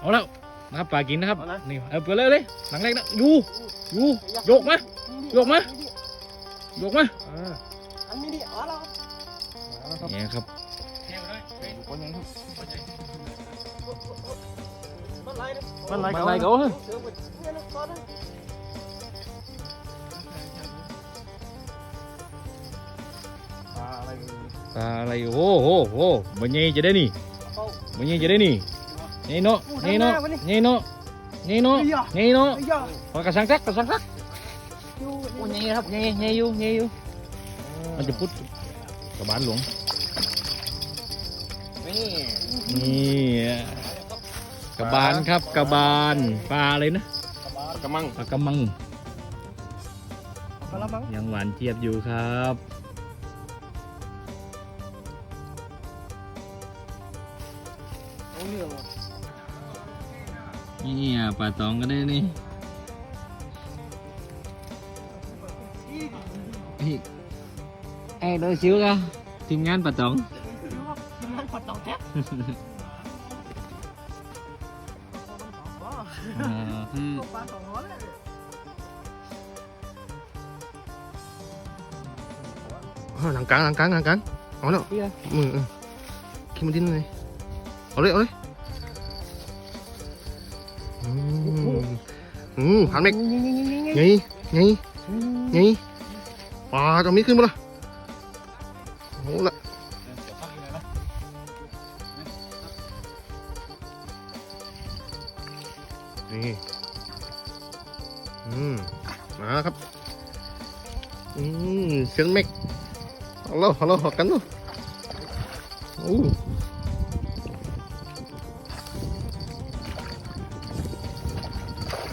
เอาแล้วนะครับปลากินนะครับเอานะนี่เอาไปเลยเลยหลังแรกนะอยู่อยู่โยกมาโยกมาโยกมาอันนี้ดิอ๋อแล้วครับเนี่ยครับคนยังครับมันไรนะมันอะไรกันเขาเสือมันเนี่ยนะก้อนนะปลาอะไรกันปลาอะไรโอ้โหโอ้มันยังจะได้นี่เข้ามันยังจะได้นี่ นี่เนาะนี่เนาะนี่เนาะนี่เนาะนี่เนาะไอ้ยาปลากระสังซักกระสังซักอยู่โอ้ยนี่ครับนี่นี่อยู่นี่อยู่มันจะพุดกระบาลหลวงนี่นี่กระบาลครับกระบาลปลาอะไรนะกระมังปลากระมังกระมังยังหวานเจี๊ยบอยู่ครับโอ้เรื่องว่ะ นี่ปลาตองก็ได้นี่ไอ้โดยชิวกันทีมงานปลาตองมันปัดเต่าแท้อ่าคือปลาสองร้อยเลยหลังกลางหลังกลางหลังกลางเอาแล้วมือคิดมันดิ้นเลยเอาเลยเอาเลย อืมหันเมกไงไงไงปลาจะมีขึ้นมาละเอาละนี่อืมมาแล้วครับ อืมเสียงเมก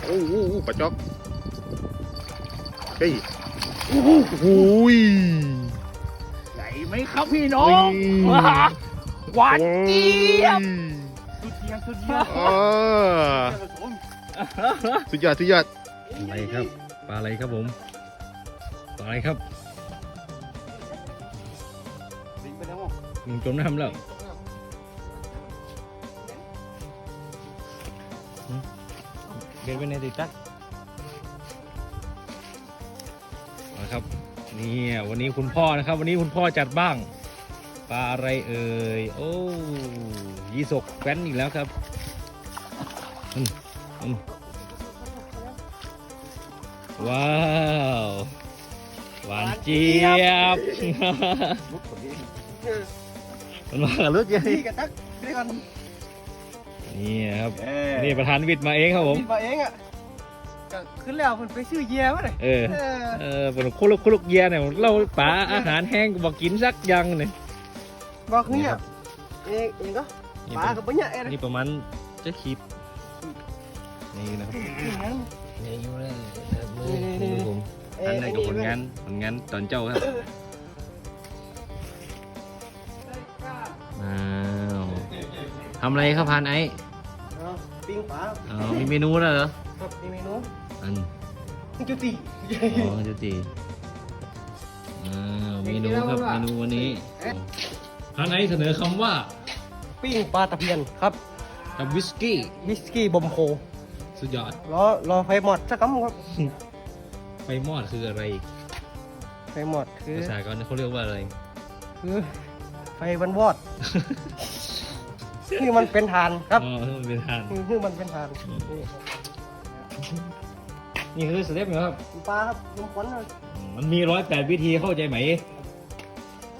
Halo, halo, makan tuh. Uh. Uh, uh, uh, pacok. Hey. Uh, uh, ui. ใหญ่ไหมครับพี่น้อง Ui. หวานเจี๊ยบสุดเยี่ยมสุดเยี่ยม Ah. สุดยอดสุดยอดอะไรครับปลาอะไรครับผมปลาอะไรครับสิงไปทั้งหมดมึงจมน้ำแล้ว เดินไปในติดตักเอาละครับนี่วันนี้คุณพ่อนะครับ วันนี้คุณพ่อจัดบ้างปลาอะไรเอ่ยโอ้ยี่สกแป้นอีกแล้วครับอืมอืมว้าวหวานเจี๊ยบมันมากับรถเยอะพี่กับตั๊กเรียกกั นนี่ครับ นี่ประธานวิทย์มาเองครับผมพี่มาเองอะก็ขึ้นแล้วมันไปซื้อเยี่ยมเลยเออ เออเออเป็นคุลุกคุลุกเยียเนี่ยเราป๋าอาหารแห้งบอกกินสักอยังเนี่ยบอกนี่นี่ครัอะบเองเองก็นี่ปลาเป็นกับปัญญาเองนี่ประมาณจะขีดนี่นะครับนี่อยู่เลยมือผมอันนี้กับผลงานผลงานตอนเจ้าครับอ้าวทำอะไรครับพานไอ้ ปิ้งปลาอ๋อมีเมนูแล้วเหรอครับมีเมนูอันจุติอ๋อจุติอ้าวเมนูครับเมนูวันนี้พานไอ้เสนอคำว่า ปิ้งปลาตะเพียนครับกับวิสกี้วิสกี้บอมโคสุดยอดรอรอไฟหมดสักคำครับไฟมอดคืออะไร ไฟหมดคือภาษากรเขาเรียกว่าอะไร คือ ไฟมันวอด นี่มันเป็นฐานครับอ๋อมันเป็นทานนี่คือมันเป็นฐานนี่คือสเต็ปเหรอครับ ปลาครับลมควันเลยอืมมันมีร้อยแปดวิธีเข้าใจไหม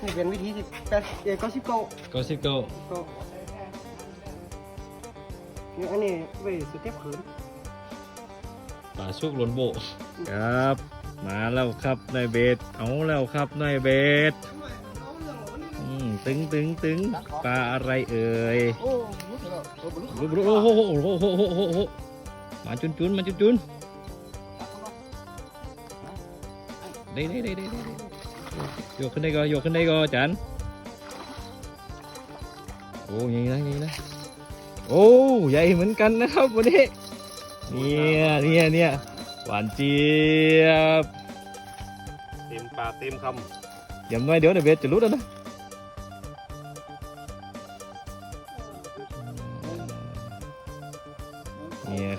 นี่เป็นวิธีที่แปดเอ็ดเก้าสิบเก้าก็สิบเก้าก็นี่อันนี้ไปสเต็ปขืนป่าชุกหลนโบกครับ มาแล้วครับนายเบสเอาแล้วครับนายเบสอืม ตึงตึงตึงปลาอะไรเอ่ยโอ้โหโอ้โหโอ้โหโอ้โหโอ้โหโอ้โหโอ้โหมาจุนจุนมาจุนจุนได้ได้ได้ได้ได้โยกขึ้นได้ก็โยกขึ้นได้ก็จันโอ้ยงนะยังนะโอ้ใหญ่เหมือนกันนะครับวันนี้เนี่ยเนี่ยเนี่ยหวานเจี๊ยบเต็มปากเต็มคอย่าน้อยเดี๋ยวเดี๋ยวเบสจะรู้แล้วนะ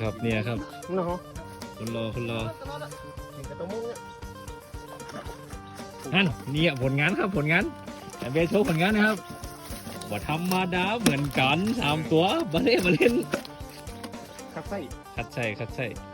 ครับ เนี่ยครับ เนาะคนรอคนรอเห็นกระตัวมุ้งเนี่ยนั่นเนี่ยผลงานครับผลงานแต่เบสโชว์ผลงานนะครับว่าธรรมดาเหมือนกันสามตัวมาเล่นมาเล่นคัดไส้คัดใส่คัดใส่ค